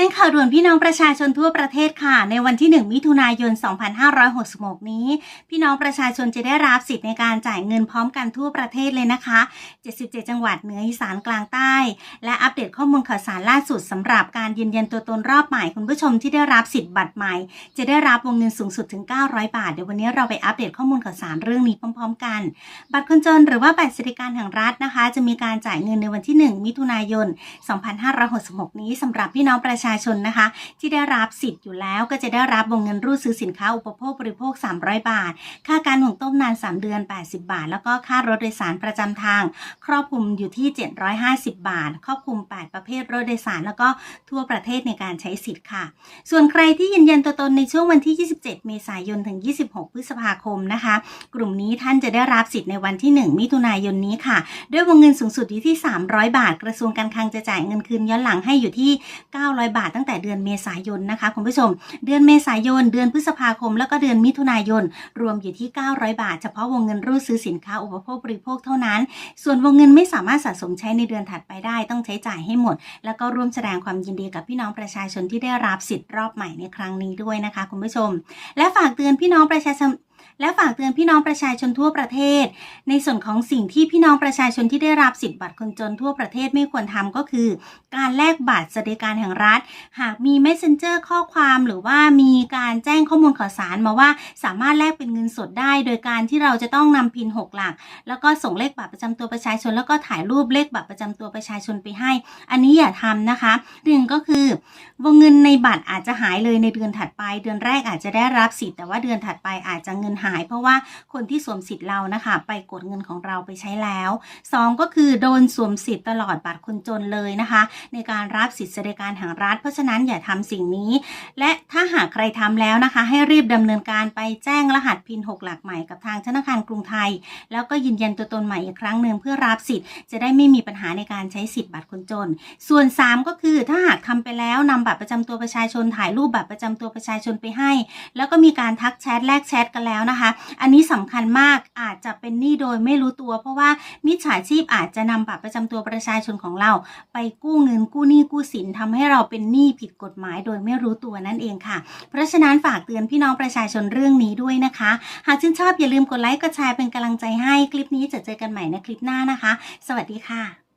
จ้งข่าวด่วนพี่น้องประชาชนทั่วประเทศค่ะ ในวันที่ 1 มิถุนายน 2566 นี้ พี่น้องประชาชนจะได้รับสิทธิ์ในการจ่ายเงินพร้อมกันทั่วประเทศเลยนะคะ 77 จังหวัดเหนืออีสานกลางใต้ และอัปเดตข้อมูลข่าวสารล่าสุดสำหรับการยืนยันตัวตนรอบใหม่คุณผู้ชมที่ได้รับสิทธิ์บัตรใหม่ จะได้รับวงเงินสูงสุดถึง 900 บาท เดี๋ยววันนี้เราไปอัปเดตข้อมูลข่าวสารเรื่องนี้พร้อม ๆ กัน บัตรคนจนหรือว่าบัตรสวัสดิการแห่งรัฐนะคะ จะมีการจ่ายเงินในวันที่ 1 มิถุนายน 2566 นี้สำหรับพี่น้องประชาชนนะคะ ที่ได้รับสิทธิ์อยู่แล้วก็จะได้รับวงเงินรูดซื้อสินค้าอุปโภคบริโภค 300 บาท ค่าการหุงต้มนาน 3 เดือน 80 บาท แล้วก็ค่ารถโดยสารประจำทาง ครอบคลุมอยู่ที่ 750 บาท ครอบคลุม 8 ประเภทรถโดยสาร แล้วก็ทั่วประเทศในการใช้สิทธิ์ค่ะ ส่วนใครที่ยืนยันตัวตนในช่วงวันที่ 27 เมษายนถึง 26 พฤษภาคมนะคะ กลุ่มนี้ท่านจะได้รับสิทธิ์ในวันที่ 1 มิถุนายนนี้ค่ะ ด้วยวงเงินสูงสุดอยู่ที่ 300 บาท กระทรวงการคลังจะจ่ายเงินคืนย้อนหลังให้อยู่ที่ 900บาทตั้งแต่เดือนเมษายนนะคะคุณผู้ชม เดือนเมษายน เดือนพฤษภาคม แล้วก็เดือนมิถุนายน รวมอยู่ที่ 900 บาท เฉพาะวงเงินรูดซื้อสินค้าอุปโภคบริโภคเท่านั้น ส่วนวงเงินไม่สามารถสะสมใช้ในเดือนถัดไปได้ต้องใช้จ่ายให้หมด แล้วก็ร่วมแสดงความยินดีกับพี่น้องประชาชนที่ได้รับสิทธิ์รอบใหม่ในครั้งนี้ด้วยนะคะคุณผู้ชม และฝากเตือนพี่น้องประชาชน และฝากเตือนพี่น้องประชาชนทั่วประเทศ ในส่วนของสิ่งที่พี่น้องประชาชนที่ได้รับสิทธิ์บัตรคนจนทั่วประเทศไม่ควรทำก็คือ การแลกบัตรสวัสดิการแห่งรัฐ หากมี messenger ข้อความหรือว่ามีการแจ้งข้อมูลข่าวสารมาว่าสามารถแลกเป็นเงินสดได้ โดยการที่เราจะต้องนำพิน 6 หลัก แล้วก็ส่งเลขบัตรประจำตัวประชาชน แล้วก็ถ่ายรูปเลขบัตรประจำตัวประชาชนไปให้ อันนี้อย่าทำนะคะหนึ่งก็คือ วงเงินในบัตรอาจจะหายเลยในเดือนถัดไป เดือนแรกอาจจะได้รับสิทธิ์แต่ว่าเดือนถัดไปอาจจะเงินหาย เพราะว่าคนที่สวมสิทธิ์เรานะคะไปกดเงินของเราไปใช้แล้วสองก็คือโดนสวมสิทธิ์ตลอดบัตรคนจนเลยนะคะ ในการรับสิทธิสวัสดิการแห่งรัฐ เพราะฉะนั้นอย่าทำสิ่งนี้ และถ้าหากใครทำแล้วนะคะ ให้รีบดำเนินการไปแจ้งรหัสพิน 6 หลักใหม่กับทางธนาคารกรุงไทย แล้วก็ยืนยันตัวตนใหม่อีกครั้งหนึ่งเพื่อรับสิทธิ์จะได้ไม่มีปัญหาในการใช้สิทธิ์บัตรคนจน ส่วน 3 ก็คือถ้าหากทำไปแล้วนำบัตรประจำตัวประชาชนถ่ายรูปบัตรประจำตัวประชาชนไปให้ แล้วก็มีการทักแชทแลกแชทกันแล้วนะคะ อันนี้สำคัญมากอาจจะเป็นหนี้โดยไม่รู้ตัว เพราะว่ามิจฉาชีพอาจจะนำบัตรประจำตัวประชาชนของเรา ไปกู้เงินกู้หนี้กู้สินทำให้เราเป็นหนี้ผิดกฎหมายโดยไม่รู้ตัวนั่นเองค่ะ เพราะฉะนั้นฝากเตือนพี่น้องประชาชนเรื่องนี้ด้วยนะคะ หากชื่นชอบอย่าลืมกดไลค์กดแชร์เป็นกำลังใจให้คลิปนี้จะเจอกันใหม่ในคลิปหน้านะคะ สวัสดีค่ะ